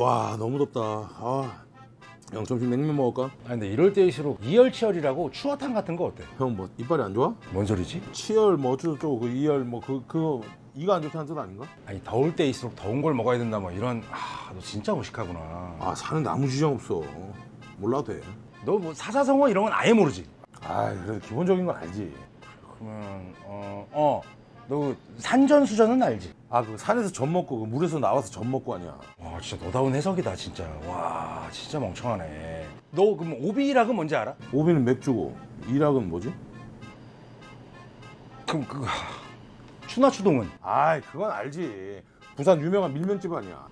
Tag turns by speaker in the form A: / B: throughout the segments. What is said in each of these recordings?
A: 와 너무 덥다. 아, 형 점심 냉면 먹을까?
B: 아 근데 이럴 때일수록 이열치열이라고 추어탕 같은 거 어때?
A: 형 뭐 이빨이 안 좋아?
B: 뭔 소리지?
A: 치열 뭐 어쩌고 그 이열 뭐 그 그거 이가 안 좋다는 뜻 아닌가?
B: 아니 더울 때일수록 더운 걸 먹어야 된다 뭐 이런 아 너 진짜 무식하구나
A: 아 사는 아무 지장 없어. 몰라도 돼.
B: 너뭐 사자성어 이런 건 아예 모르지?
A: 아 그래도 기본적인 건 알지.
B: 그러면 어어너 산전수전은 알지?
A: 아 그 산에서 젖 먹고 그 물에서 나와서 젖 먹고 아니야.
B: 와 진짜 너다운 해석이다 진짜 와 진짜 멍청하네 너 그럼 오비락은 뭔지 알아?
A: 오비는 맥주고 이락은 뭐지?
B: 그럼 그 추나추동은
A: 아이 그건 알지. 부산 유명한 밀면집 아니야.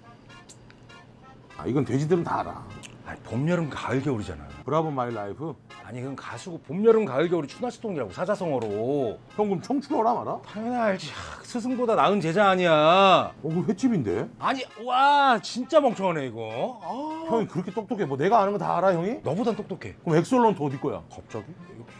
A: 아 이건 돼지들은 다 알아.
B: 아니 봄 여름 가을 겨울이잖아
A: 브라보 마이 라이프.
B: 아니 그건 가수고 봄 여름 가을 겨울이 추나추동이라고 사자성어로
A: 형 그럼 청춘어라 말아?
B: 당연히 알지 아, 스승보다 나은 제자 아니야
A: 어 그 횟집인데?
B: 아니 와 진짜 멍청하네 이거 아,
A: 형이 그렇게 똑똑해. 뭐 내가 아는 거 다 알아 형이?
B: 너보단 똑똑해
A: 그럼 엑설런트 어디 거야?
B: 갑자기?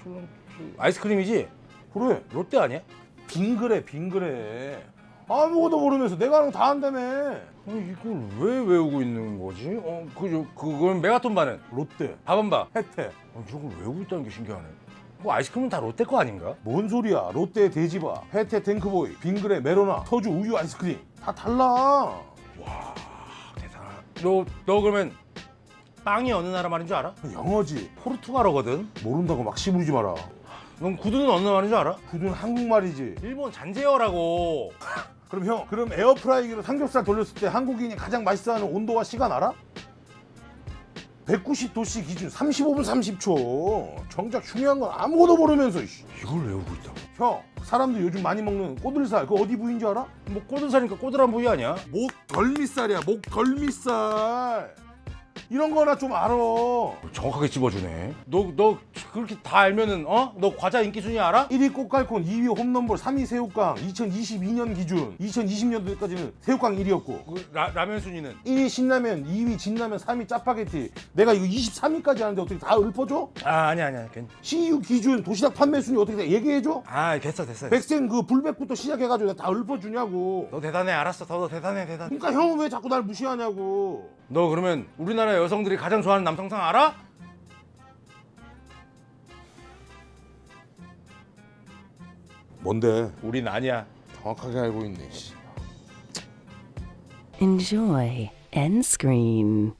B: 엑설런트 아이스크림이지?
A: 그래.
B: 롯데 아니야?
A: 빙그레 빙그레. 아무것도 모르면서 내가 아는 거 다 한다며.
B: 아니 이걸 왜 외우고 있는 거지? 어, 그, 그건 메가톤 반은
A: 롯데,
B: 밥한바
A: 혜태.
B: 어, 이런 걸 외우고 있다는 게 신기하네 뭐 아이스크림은 다 롯데 거 아닌가?
A: 뭔 소리야? 롯데 돼지바, 혜태 탱크보이, 빙그레 메로나, 터주 우유 아이스크림 다 달라.
B: 대단하다 너, 너 그러면 빵이 어느 나라 말인 줄 알아?
A: 영어지.
B: 포르투갈어거든
A: 모른다고 막 씨부리지 마라.
B: 넌 구두는 어느 말인 줄 알아?
A: 구두는 한국말이지.
B: 일본 잔재어라고
A: 그럼 형, 그럼 에어프라이기로 삼겹살 돌렸을 때 한국인이 가장 맛있어하는 온도와 시간 알아? 190도씨 기준 35분 30초. 정작 중요한 건 아무것도 모르면서. 이씨.
B: 이걸 외우고 있다
A: 형, 사람들 요즘 많이 먹는 꼬들살 그거 어디 부위인 줄 알아?
B: 뭐 꼬들살이니까 꼬들한 부위 아니야?
A: 목 덜미살이야. 목 덜미살. 이런 거나 좀 알아.
B: 정확하게 집어주네 너, 너 그렇게 다 알면은 어? 너 과자 인기 순위 알아?
A: 1위 꽃갈콘, 2위 홈런볼, 3위 새우깡. 2022년 기준. 2020년도까지는 새우깡 1위였고.
B: 그 라, 라면 순위는
A: 1위 신라면, 2위 진라면, 3위 짜파게티. 내가 이거 23위까지 하는데 어떻게 다 읊어줘?
B: 아 아니야 아니야 괜
A: CU 기준 도시락 판매 순위 어떻게 돼? 얘기해줘?
B: 아 됐어 됐어
A: 백생 그 불백부터 시작해가지고 내가 다 읊어주냐고.
B: 너 대단해 알았어 더, 더 대단해 대단해
A: 그러니까 형은 왜 자꾸 날 무시하냐고.
B: 너 그러면 우리나라 여성들이 가장 좋아하는 남성상 알아?
A: 뭔데?
B: 우린 아니야
A: 정확하게 알고 있네. 씨.
C: Enjoy end screen.